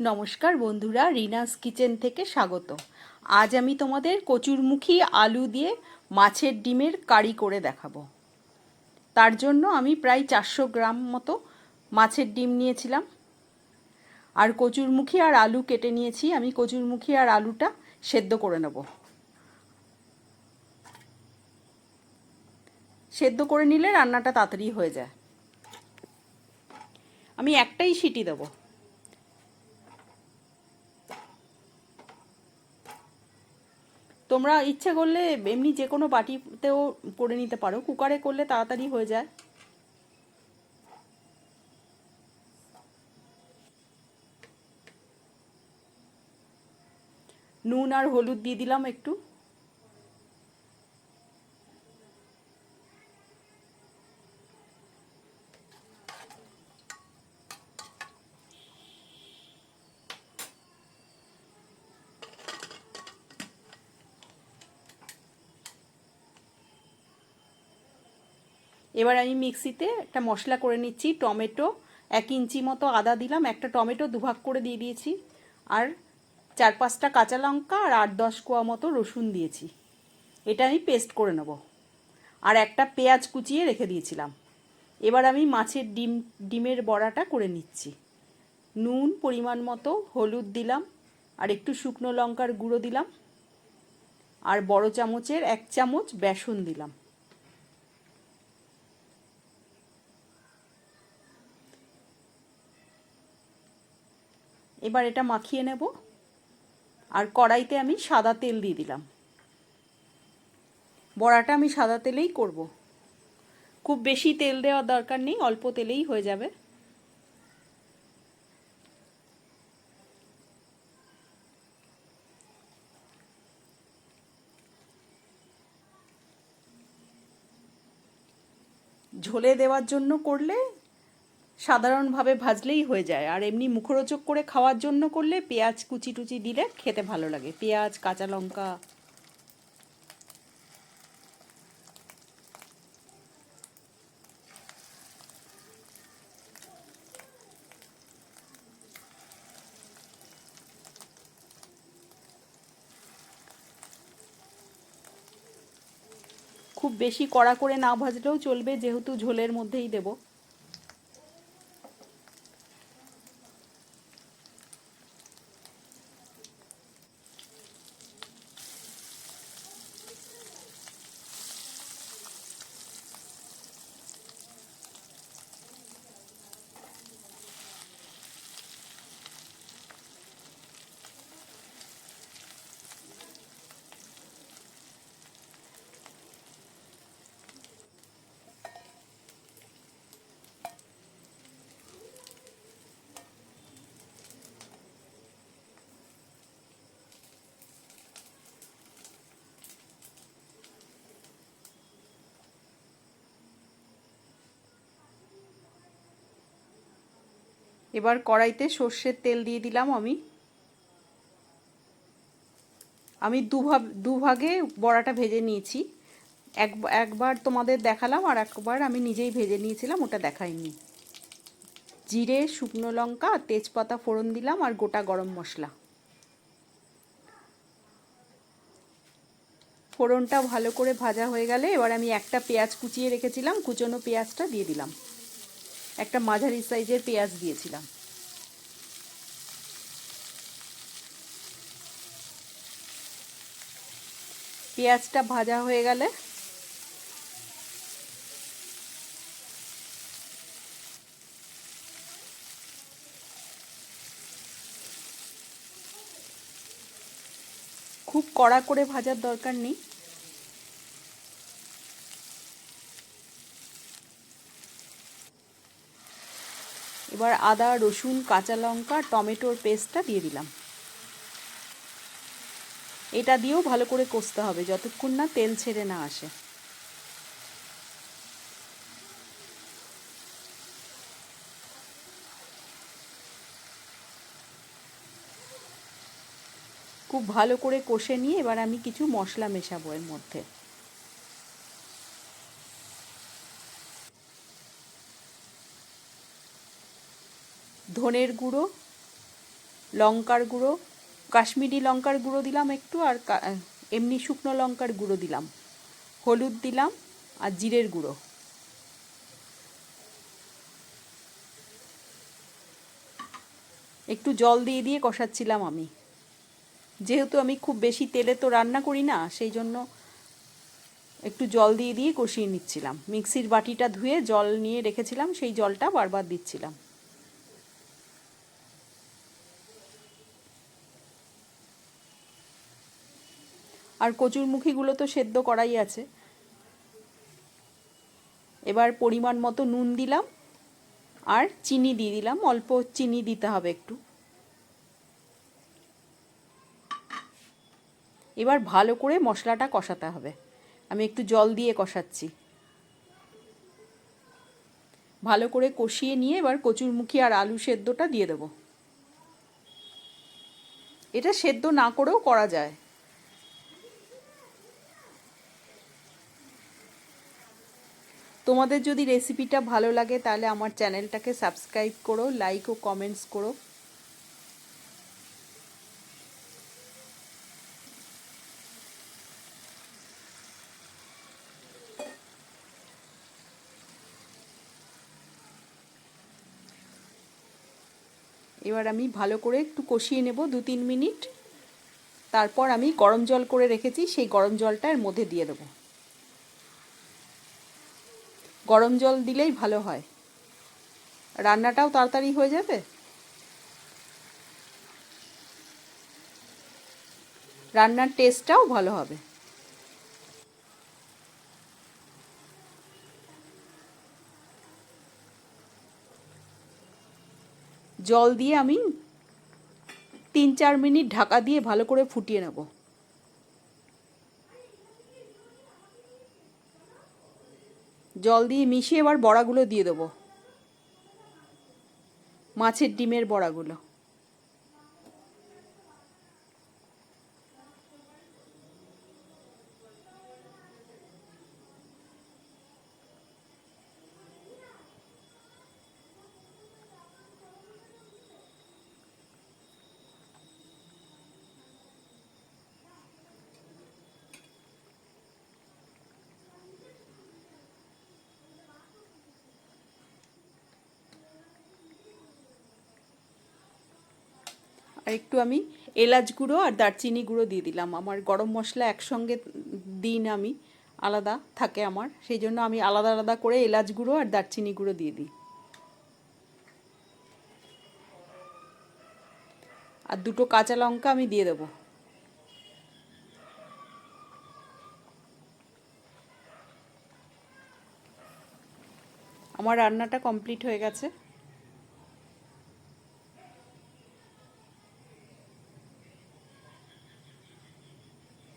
নমস্কার বন্ধুরা, রিনাস কিচেন থেকে স্বাগত। আজ আমি তোমাদের কচুরমুখী আলু দিয়ে মাছের ডিমের কারি করে দেখাবো। তার জন্য আমি প্রায় চারশো গ্রাম মতো মাছের ডিম নিয়েছিলাম। আর কচুরমুখী আর আলু কেটে নিয়েছি, আমি কচুরমুখী আর আলুটা সেদ্ধ করে নেব। সেদ্ধ করে নিলে রান্নাটা তাড়াতাড়ি হয়ে যায়। আমি একটাই সিটি দেবো। তোমরা ইচ্ছে করলে এমনি যে কোনো বাটিতেও করে নিতে পারো। কুকারে করলে তাড়াতাড়ি হয়ে যায়। নুন আর হলুদ দিয়ে দিলাম একটু। এবার আমি মিক্সিতে একটা মশলা করে নিচ্ছি, টমেটো, এক ইঞ্চি মতো আদা দিলাম, একটা টমেটো দুভাগ করে দিয়ে দিয়েছি, আর চার পাঁচটা কাঁচা লঙ্কা আর আট দশ কোয়া মতো রসুন দিয়েছি। এটা আমি পেস্ট করে নেব। আর একটা পেঁয়াজ কুচিয়ে রেখে দিয়েছিলাম। এবার আমি মাছের ডিম, ডিমের বড়াটা করে নিচ্ছি। নুন পরিমাণ মতো হলুদ দিলাম, আর একটু শুকনো লঙ্কার গুঁড়ো দিলাম, আর বড় চামচের এক চামচ বেসন দিলাম। এবার এটা মাখিয়ে নেব। আর কড়াইতে আমি সাদা তেল দিয়ে দিলাম। বড়াটা আমি সাদা তেলেই করব। খুব বেশি তেল দেওয়ার দরকার নেই, অল্প তেলেই হয়ে যাবে। ঝোলে দেওয়ার জন্য করলে সাধারণভাবে ভাজলেই হয়ে যায়। আর এমনি মুখরোচক করে খাওয়ার জন্য করলে পেঁয়াজ কুচি টুচি দিলে খেতে ভালো লাগে। পেঁয়াজ, কাঁচা লঙ্কা। খুব বেশি কড়া করে না ভাজলেও চলবে, যেহেতু ঝোলের মধ্যেই দেবো। এবার কড়াইতে সর্ষের তেল দিয়ে দিলাম আমি। আমি দুভাগ দুভাগে বড়াটা ভেজে নিয়েছি। এক, একবার তোমাদের দেখালাম আর একবার আমি নিজেই ভেজে নিয়েছিলাম, ওটা দেখাইনি। জিরে, শুকনো লঙ্কা, তেজপাতা ফোড়ন দিলাম আর গোটা গরম মশলা। ফোড়নটা ভালো করে ভাজা হয়ে গেলে এবার আমি একটা পেঁয়াজ কুচিয়ে রেখেছিলাম, কুচনো পেঁয়াজটা দিয়ে দিলাম। একটা মাঝারি সাইজের পেঁয়াজ দিয়েছিলাম। পেঁয়াজটা ভাজা হয়ে গেলে খুব কড়া করে ভাজার দরকার নেই। এবার আদা, রসুন, কাঁচা লঙ্কা, টমেটোর পেস্টটা দিয়ে দিলাম। এটা দিয়েও ভালো করে কষতে হবে যতক্ষণ না তেল ছেড়ে না আসে। খুব ভালো করে কষে নিয়ে এবার আমি কিছু মশলা মেশাবো এর মধ্যে। ধনের গুঁড়ো, লঙ্কার গুঁড়ো, কাশ্মীরি লঙ্কার গুঁড়ো দিলাম একটু আর এমনি শুকনো লঙ্কার গুঁড়ো দিলাম। হলুদ দিলাম আর জিরের গুঁড়ো। একটু জল দিয়ে দিয়ে কষাচ্ছিলাম আমি। যেহেতু আমি খুব বেশি তেলে তো রান্না করি না, সেই জন্য একটু জল দিয়ে দিয়ে কষিয়ে নিচ্ছিলাম। মিক্সির বাটিটা ধুয়ে জল নিয়ে রেখেছিলাম, সেই জলটা বারবার দিচ্ছিলাম। আর কচুরমুখীগুলো তো সেদ্ধ করাই আছে। এবার পরিমাণ মতো নুন দিলাম আর চিনি দিয়ে দিলাম, অল্প চিনি দিতে হবে একটু। এবার ভালো করে মশলাটা কষাতে হবে। আমি একটু জল দিয়ে কষাচ্ছি। ভালো করে কষিয়ে নিয়ে এবার কচুরমুখী আর আলু সেদ্ধটা দিয়ে দেবো। এটা সেদ্ধ না করেও করা যায়। তোমাদের যদি রেসিপিটা ভালো লাগে, তাহলে আমার চ্যানেলটাকে সাবস্ক্রাইব করো লাইক ও কমেন্টস করো। এবার আমি ভালো করে একটু কষিয়ে নেব দু তিন মিনিট। তারপর আমি গরম জল করে রেখেছি, সেই গরম জলটা এর মধ্যে দিয়ে দেবো। গরম জল দিলেই ভালো হয়। রান্নাটাও তাড়াতাড়ি হয়ে যাবে? রান্নার টেস্টটাও ভালো হবে। জল দিয়ে আমি তিন চার মিনিট ঢাকা দিয়ে ভালো করে ফুটিয়ে নেব। জল দিয়ে মিশিয়ে এবার বড়াগুলো দিয়ে দেবো। মাছের ডিমের বড়াগুলো। আর একটু আমি এলাচ গুঁড়ো আর দারচিনি গুঁড়ো দিয়ে দিলাম। আমার গরম মশলা একসঙ্গে দিই না আমি, আলাদা থাকে আমার। সেই জন্য আমি আলাদা আলাদা করে এলাচ গুঁড়ো আর দারচিনি গুঁড়ো দিয়ে দিই। আর দুটো কাঁচা লঙ্কা আমি দিয়ে দেবো। আমার রান্নাটা কমপ্লিট হয়ে গেছে।